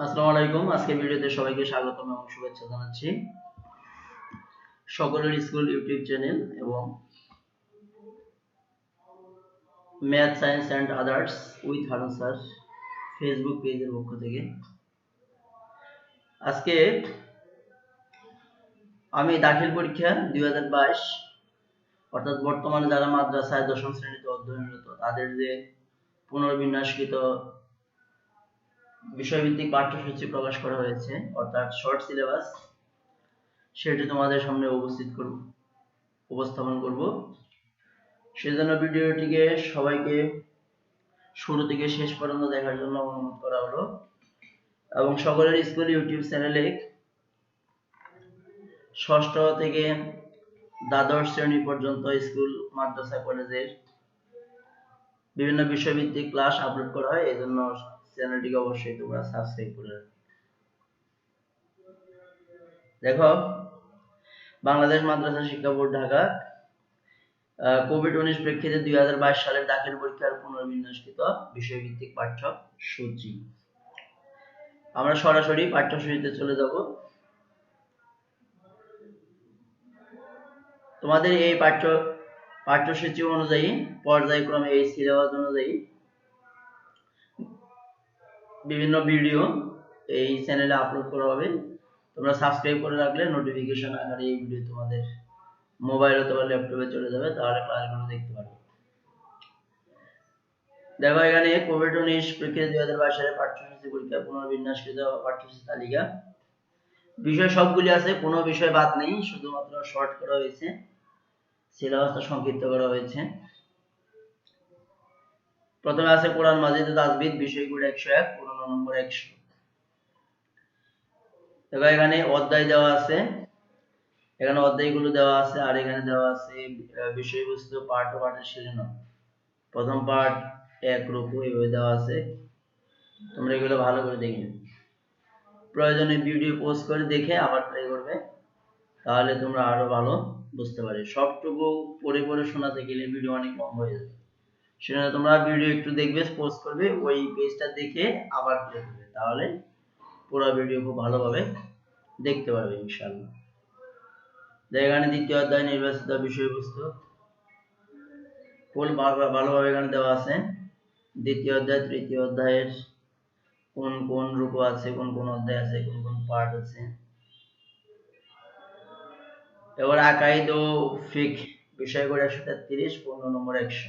আসসালামু আজকে ভিডিওতে সবাইকে স্বাগতম এবং শুভেচ্ছা জানাচ্ছি। সকলের স্কুল, ইউটিউব চ্যানেল এবং math, science and others with Harun sir Facebook পেজের পক্ষ থেকে। আজকে আমি দাখিল পরীক্ষা দুই হাজার বাইশ, অর্থাৎ বর্তমানে যারা মাদ্রাসায় দশম শ্রেণীতে অধ্যয়নরত, তাদের যে পুনর্বিন্যাসকৃত বিষয়ভিত্তিক পাঠ্যসূচি প্রকাশ করা হয়েছে, অর্থাৎ শর্ট সিলেবাস সেটি তোমাদের সামনে উপস্থিত করব, উপস্থাপন করব। সেজন্য ভিডিওটিকে সবাইকে শুরু থেকে শেষ পর্যন্ত দেখার জন্য অনুরোধ করা হলো। এবং সকলের স্কুল ইউটিউব চ্যানেলে ষষ্ঠ থেকে দ্বাদশ শ্রেণি পর্যন্ত স্কুল, মাদ্রাসা, কলেজের বিভিন্ন বিষয়ভিত্তিক ক্লাস আপলোড করা হয় এই জন্য চ্যানেলটিকে অবশ্যই তোমরা সাবস্ক্রাইব করে দেখো, বাংলাদেশ মাদ্রাসা শিক্ষা বোর্ড ঢাকা কোভিড উনিশ প্রেক্ষিতে দুই হাজার বাইশ সালের দাখিল পরীক্ষার পুনর্বিন্যাসকৃত বিষয়ভিত্তিক পাঠ্যসূচি। আমরা সরাসরি পাঠ্যসূচিতে চলে যাব। তোমাদের এই পাঠ্য, পাঠ্যসূচি অনুযায়ী পর্যায়ক্রমে এই সিলেবাস অনুযায়ী বিভিন্ন ভিডিও এই চ্যানেলে আপলোড করা হবে। তোমরা সাবস্ক্রাইব করে রাখলে নোটিফিকেশন আকারে এই ভিডিও তোমাদের মোবাইল অথবা ল্যাপটপে চলে যাবে, তাহলে ক্লাসগুলো দেখতে পারবে। দেখো এখানে কোভিড উনিশ পরীক্ষা দুই হাজার বাইশ সালে পাঠ্যসূচি পরীক্ষা, পুনর্বিন্যাসকৃত পাঠ্যসূচি তালিকা। বিষয় সবগুলি আছে, কোনো বিষয় বাদ নেই, শুধুমাত্র শর্ট করা হয়েছে সিলেবাসটা সংক্ষিপ্ত করা হয়েছে। প্রথমে আছে কোরআন মাজিদ তাজবিদ বিষয়গুলো একশো এক পনেরো নম্বর একশো। এবার এখানে অধ্যায় দেওয়া আছে। এখানে অধ্যায়গুলো দেওয়া আছে, আর এখানে দেওয়া আছে বিষয়বস্তু, পাঠ ও পাঠের শিরোনাম। প্রথম পাঠ এক রূপু এভাবে দেওয়া আছে। তোমরা এগুলো ভালো করে দেখে প্রয়োজনে ভিডিও পোস্ট করে দেখে আবার ট্রাই করবে। তাহলে তোমরা আরও ভালো বুঝতে পারবে। সবটুকু পড়ে পড়ে শোনাতে গেলে ভিডিও অনেক কম হয়ে যাবে। সেজন্য তোমরা ভিডিও একটু দেখবে পোস্ট করবে, ওই পেজটা দেখে আবার করবে, তাহলে পুরো ভিডিও খুব ভালোভাবে দেখতে পারবে ইনশাআল্লাহ। এখানে দ্বিতীয় অধ্যায়, নির্বাচিত বিষয়বস্তু। ফুল ভালোভাবে এখানে দেওয়া আছে। দ্বিতীয় অধ্যায়, তৃতীয় অধ্যায়ের কোন কোন রূপ আছে, কোন কোন অধ্যায় আছে, কোন কোন পার্ট আছে। এবার আকাইদ ও ফিক বিষয় করে একশো তেত্রিশ, পনেরো নম্বর একশো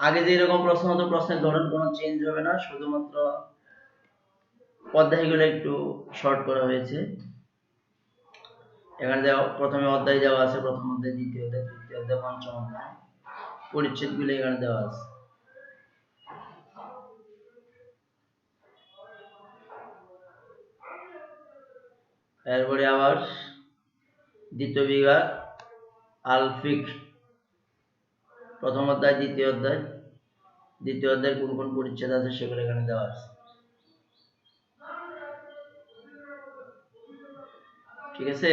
আগে যে এরকম প্রশ্ন হতো, প্রশ্নের ধরন কোনো চেঞ্জ হবে না। শুধুমাত্র অধ্যায়গুলো একটু শর্ট করা হয়েছে। এখানে দেওয়া, প্রথমে অধ্যায় দেওয়া আছে, প্রথম অধ্যায়, দ্বিতীয় অধ্যায়, তৃতীয় অধ্যায়, পঞ্চম অধ্যায়। পরিচ্ছেদগুলো এখানে দেওয়া আছে। এরপরে আবার দ্বিতীয় বিভাগ আলফিক প্রথম অধ্যায়, দ্বিতীয় অধ্যায়। দ্বিতীয় অধ্যায় কোন কোন পরিচ্ছেদ আছে সেগুলো এখানে দেওয়া আছে। ঠিক আছে?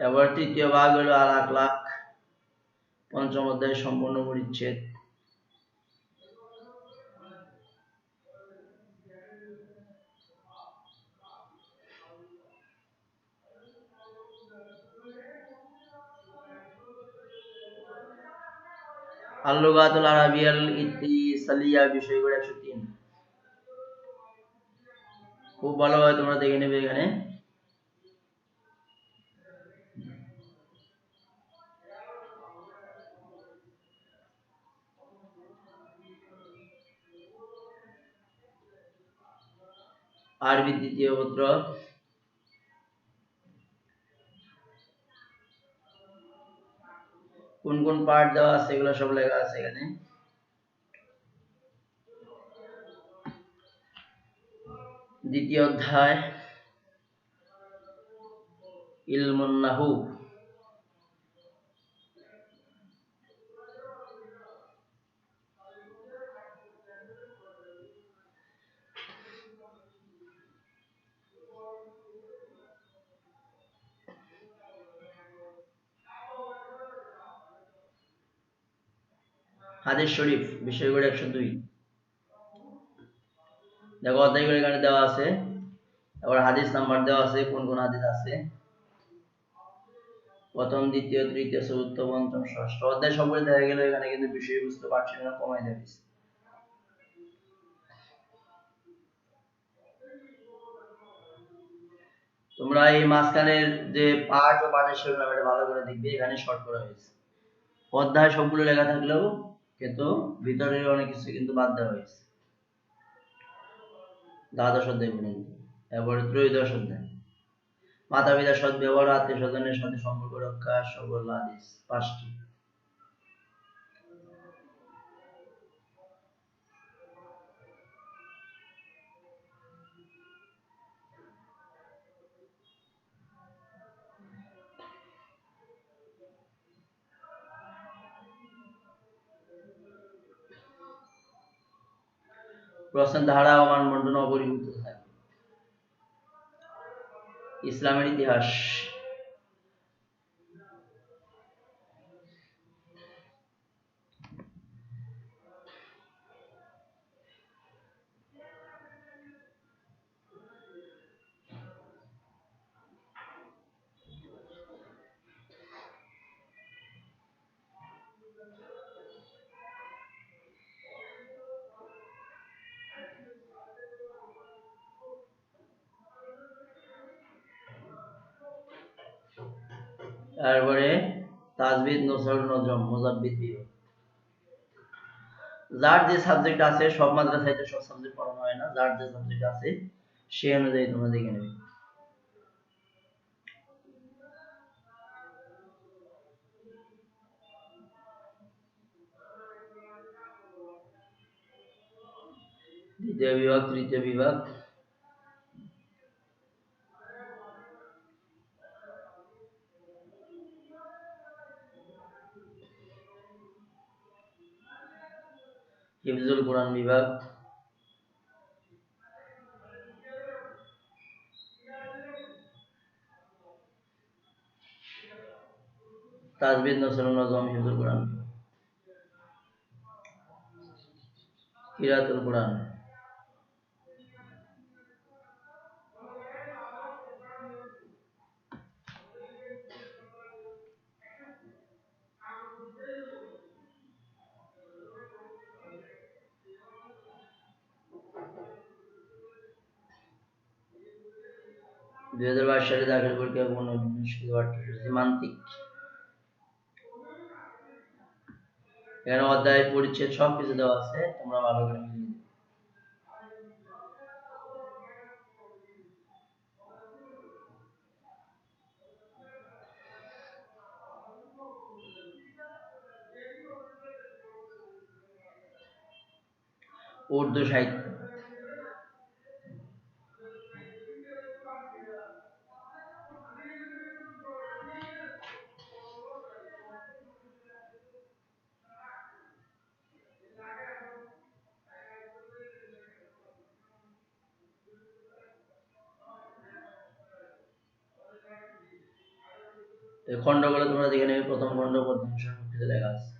এবার তৃতীয় ভাগ হলো এক লাখ পঞ্চম অধ্যায় সম্পূর্ণ পরিচ্ছেদ। আল্লুগাতুল আরাবিয়াল বিষয়গুলো একশো তিন। খুব ভালোভাবে তোমরা দেখে নেবে এখানে। আরবি দ্বিতীয় পত্র। কোন কোন পার্ট দেওয়া আছে এগুলো সব লেখা আছে এখানে। দ্বিতীয় অধ্যায় ইলমুন হাদিস শরীফ বিষয়গুলো একশো দুই। দেখো, অধ্যায়গুলো এখানে দেওয়া আছে। তারপর হাদিস নাম্বার দেওয়া আছে, কোন কোন হাদিস আছে? প্রথম, দ্বিতীয়, তৃতীয়, চতুর্থ, পঞ্চম, ষষ্ঠ। অধ্যায় সবগুলো দেখা গেল এখানে কিন্তু বিষয়বস্তু পাঠ্য কমাই দেবে। তোমরা এই মাঝখানের যে পাঠ ও পাঠের এটা ভালো করে দেখবে, এখানে শর্ট করা হয়েছে। অধ্যায় সবগুলো লেখা থাকলেও কিন্তু ভিতরের অনেক কিছু কিন্তু বাদ দেওয়া হয়েছে। দ্বাদশ অধ্যায় পর্যন্ত। এরপরে ত্রয়োদশ অধ্যায়। মাতা পিতার সৎ ব্যবহার আত্মীয় স্বজনের সাথে সম্পর্ক রক্ষা সকল আদেশ, পাঁচটি। প্রশ্নের ধারা ও মানবন্টন অপরিবর্তিত ইসলামের ইতিহাস তারপরে তাজবিদ নসরুল নজম মুজাব্বিদ বিভাগ যার যে সাবজেক্ট আছে, সব মাদ্রাসায় তো সব সাবজেক্ট পড়ানো হয় না। যার যে সাবজেক্ট আছে সেই অনুযায়ী তোমরা দেখে নেবে। দ্বিতীয় বিভাগ, তৃতীয় বিভাগ। হিফজুল কোরআন বিভাগ। তাজবিদ নসরুল নজম হিফজুল কোরআন। কিরাতুল কোরআন। দুই হাজার বাইশ সালে দাখিল পরীক্ষা পাঠ্যসূচি মান্তিক। এখানে অধ্যায় পরিচ্ছেদ সব কিছু দেওয়া আছে, তোমরা ভালো করে উর্দু সাহিত্য। খণ্ড পদ্মাংশ সবকিছু লেখা আছে।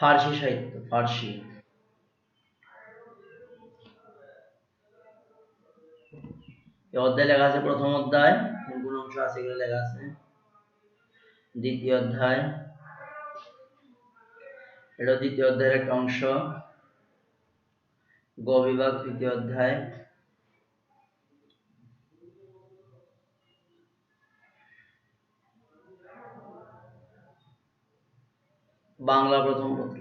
ফার্সি সাহিত্য, ফার্সি। অধ্যায় লেখা আছে প্রথম অধ্যায় কোন কোন অংশ আছে এগুলো লেখা আছে। দ্বিতীয় অধ্যায়। এটা দ্বিতীয় অধ্যায়ের একটা অংশ। গ বিভাগ, তৃতীয় অধ্যায়। বাংলা প্রথম পত্র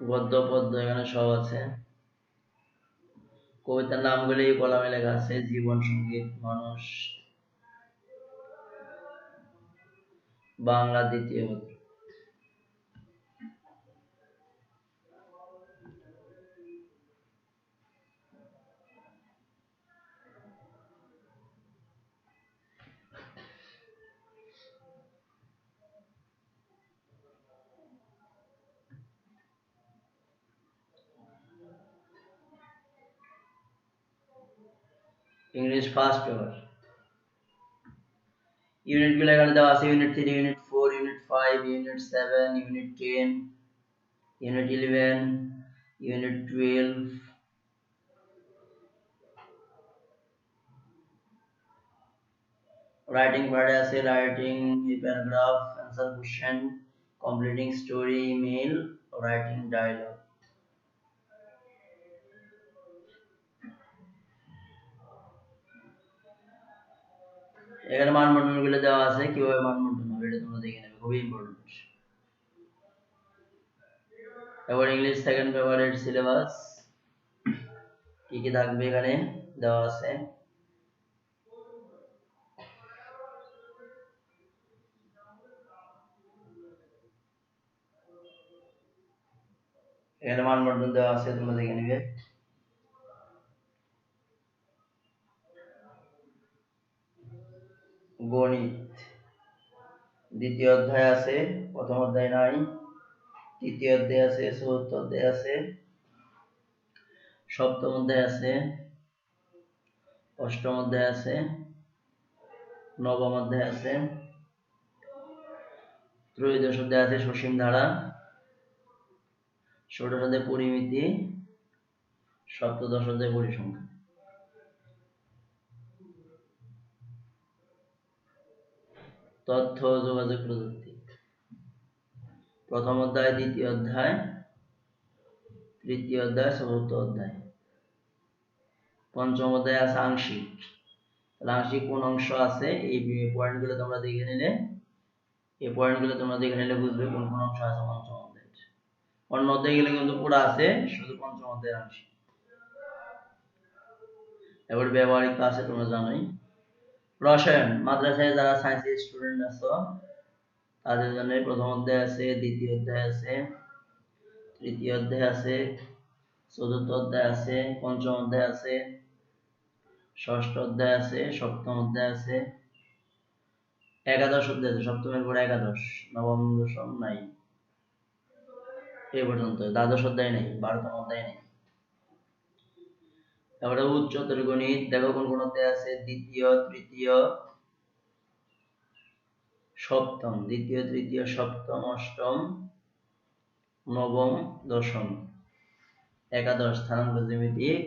গদ্য পদ্য এখানে সব আছে। কবিতার নামগুলি কলামে লেখা আছে, জীবন সংগীত, মানুষ বাংলা দ্বিতীয় পত্র इंग्लिश फास्ट पेपर unit के लगा देता है unit three unit four unit five unit seven unit ten unit eleven unit twelve. Writing part essay writing a paragraph answer question completing story email writing dialogue. এখানে মানবন্ধন গুলো দেওয়া আছে কিভাবে মানবন্ধন হবে এটা তোমরা দেখে নেবে খুবই ইম্পর্টেন্ট এবার ইংলিশ সেকেন্ড পেপারের সিলেবাস কি কি থাকবে এখানে দেওয়া আছে এখানে মানবন্ধন দেওয়া আছে তোমরা দেখে নিবে গণিত। দ্বিতীয় অধ্যায় আছে, প্রথম অধ্যায় নাই। তৃতীয় অধ্যায় আছে, চতুর্থ অধ্যায় আছে, সপ্তম অধ্যায় আছে, অষ্টম অধ্যায় আছে, নবম অধ্যায় আছে, ত্রয়োদশ অধ্যায় আছে সসীম ধারা, ষোড়শ অধ্যায় পরিমিতি, সপ্তদশ অধ্যায় পরিসংখ্যান। তথ্য ও যোগাযোগ প্রযুক্তি। প্রথম অধ্যায়, দ্বিতীয় অধ্যায়, তৃতীয় অধ্যায়, চতুর্থ অধ্যায়। পঞ্চম অধ্যায় আছে আংশিক। আংশিক কোন অংশ আছে? এই পয়েন্টগুলো তোমরা দেখে নিলে, এই পয়েন্টগুলো তোমরা দেখে নিলে বুঝবে কোন কোন অংশ আছে পঞ্চম অধ্যায় অন্য অধ্যায় গেলে কিন্তু পুরো আছে, শুধু পঞ্চম অধ্যায়ের আংশিক। এবার ব্যবহারিক আছে তোমরা জানোই। রসায়ন, মাদ্রাসায় যারা সায়েন্সের স্টুডেন্ট আছো, তাদের জন্য প্রথম অধ্যায় আছে, দ্বিতীয় অধ্যায় আছে, তৃতীয় অধ্যায় আছে, চতুর্থ অধ্যায় আছে, পঞ্চম অধ্যায় আছে, ষষ্ঠ অধ্যায় আছে, সপ্তম অধ্যায় আছে, একাদশ অধ্যায় আছে, সপ্তমের পরে একাদশ, নবম দশম নাই এই পর্যন্ত দ্বাদশ অধ্যায় নেই, বারোতম অধ্যায় নেই। তারপরে উচ্চতর গণিত দেখো কোন কোন অধ্যায় আছে? দ্বিতীয়, তৃতীয়, সপ্তম। দ্বিতীয়, তৃতীয়, সপ্তম, অষ্টম, নবম, দশম। একাদশ, স্থানাঙ্ক জ্যামিতিক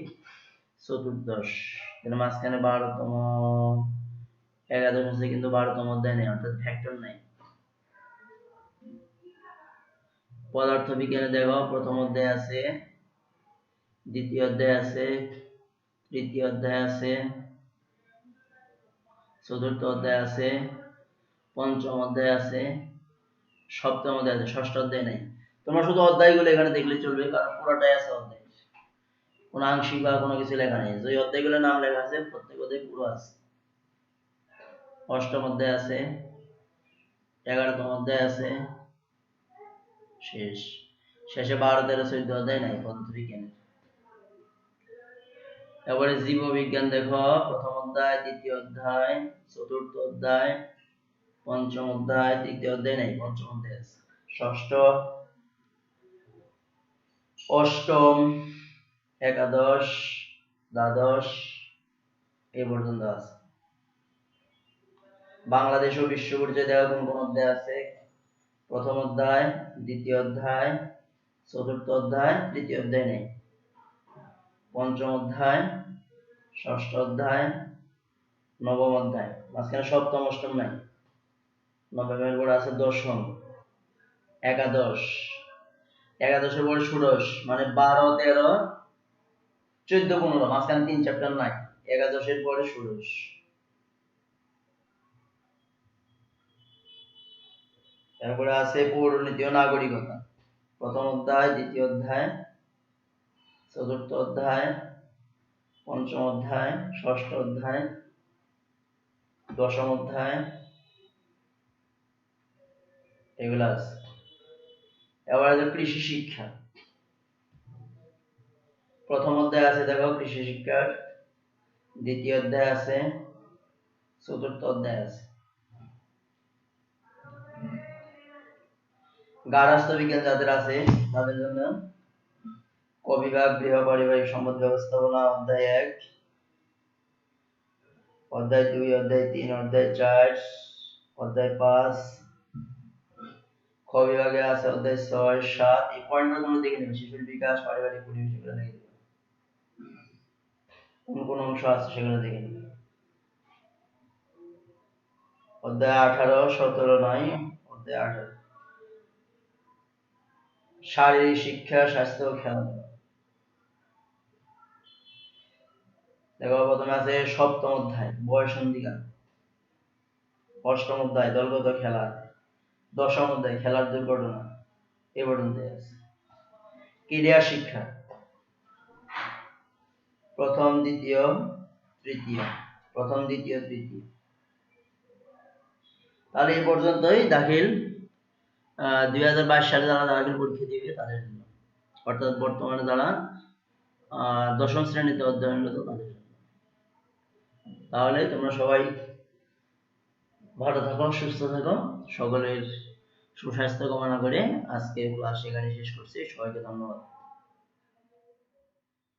চতুর্দশ। এর মাঝখানে বারোতম। একাদশ আছে কিন্তু বারোতম অধ্যায় নেই, অর্থাৎ ফ্যাক্টর নাই। পদার্থ বিজ্ঞানে দেখো, প্রথম অধ্যায় আছে, দ্বিতীয় অধ্যায় আছে তৃতীয় অধ্যায় আছে, চতুর্থ অধ্যায় আছে, পঞ্চম অধ্যায় আছে, সপ্তম অধ্যায় আছে, ষষ্ঠ অধ্যায় নাই। তোমরা শুধু অধ্যায়গুলো এখানে দেখলে চলবে, কারণ পুরোটাই আছে অধ্যায়। কোন আংশিক বা কোনো কিছু লেখা নেই। যে অধ্যায়গুলোর নাম লেখা আছে, প্রত্যেক অধ্যায় পুরো আছে। অষ্টম অধ্যায় আছে, এগারোতম অধ্যায় আছে, শেষ। শেষে বারো তেরো চোদ্দ অধ্যায় নাই পদ্ধতি বিজ্ঞানের এবারে জীব বিজ্ঞান দেখো, প্রথম অধ্যায়, দ্বিতীয় অধ্যায়, চতুর্থ অধ্যায়, পঞ্চম অধ্যায়, তৃতীয় অধ্যায়, নাই, পঞ্চম অধ্যায় ষষ্ঠ, অষ্টম, একাদশ, দ্বাদশ, এই পর্যন্ত আছে। বাংলাদেশ ও বিশ্ব পরিচয় দেওয়া কোন কোন অধ্যায় আছে? প্রথম অধ্যায়, দ্বিতীয় অধ্যায়, চতুর্থ অধ্যায়, তৃতীয় অধ্যায়, নেই। পঞ্চম অধ্যায় ষষ্ঠ অধ্যায়, নবম অধ্যায়, মাঝখানে সপ্তম, অষ্টম নাই নবমের পরে আছে দশম, একাদশ। একাদশের পরে ষোড়শ মানে বারো, তেরো, চোদ্দ, পনেরো, মাঝখানে তিন চ্যাপ্টার নাই, একাদশের পরে ষোড়শ। তারপরে আছে পৌরনীতি ও নাগরিকতা, প্রথম অধ্যায়, দ্বিতীয় অধ্যায়, চতুর্থ অধ্যায় পঞ্চম অধ্যায়, ষষ্ঠ অধ্যায়, দশম অধ্যায়, এগুলো আছে। এবার আছে কৃষি শিক্ষা। প্রথম অধ্যায় আছে, দেখো, কৃষি শিক্ষার। দ্বিতীয় অধ্যায় আছে, চতুর্থ অধ্যায় আছে। গার্হস্থ্য বিজ্ঞান যাদের আছে, তাদের জন্য কবিভাগ গৃহ পারিবারিক সম্পদ ব্যবস্থাপনা, অধ্যায় এক। অধ্যায় দুই, অধ্যায় তিন, অধ্যায় চার, অধ্যায় পাঁচ। খ বিভাগে আছে অধ্যায় ছয়, সাত। এই পয়েন্টগুলো দেখে নেবে, শিশুর বিকাশ, পারিবারিক পরিবেশ, এগুলো লিখে দেবে কোন কোন অংশ আছে সেগুলো দেখে নেবে। অধ্যায় আঠারো, সতেরো নয়, অধ্যায় আঠারো। শারীরিক শিক্ষা, স্বাস্থ্য খেলাধুলা। দেখো প্রথমে আছে সপ্তম অধ্যায় বয়সন্ধিকাল অষ্টম অধ্যায়, দলগত খেলা। দশম অধ্যায়, খেলার দুর্ঘটনা। এ পর্যন্ত আছে। ক্রীড়া শিক্ষা। প্রথম, দ্বিতীয়, তৃতীয়। প্রথম, দ্বিতীয়, তৃতীয়। তাহলে এই পর্যন্তই দাখিল। দুই হাজার বাইশ সালে যারা দাখিল পরীক্ষা দিবে তাদের জন্য। অর্থাৎ বর্তমানে যারা দশম শ্রেণীতে অধ্যয়নরত তাদের জন্য। তাহলে তোমরা সবাই ভালো থাকো, সুস্থ থাকো। সকলের সুস্বাস্থ্য কামনা করে আজকের ক্লাস এখানে শেষ করছি। সবাইকে ধন্যবাদ।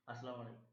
আসসালামু আলাইকুম।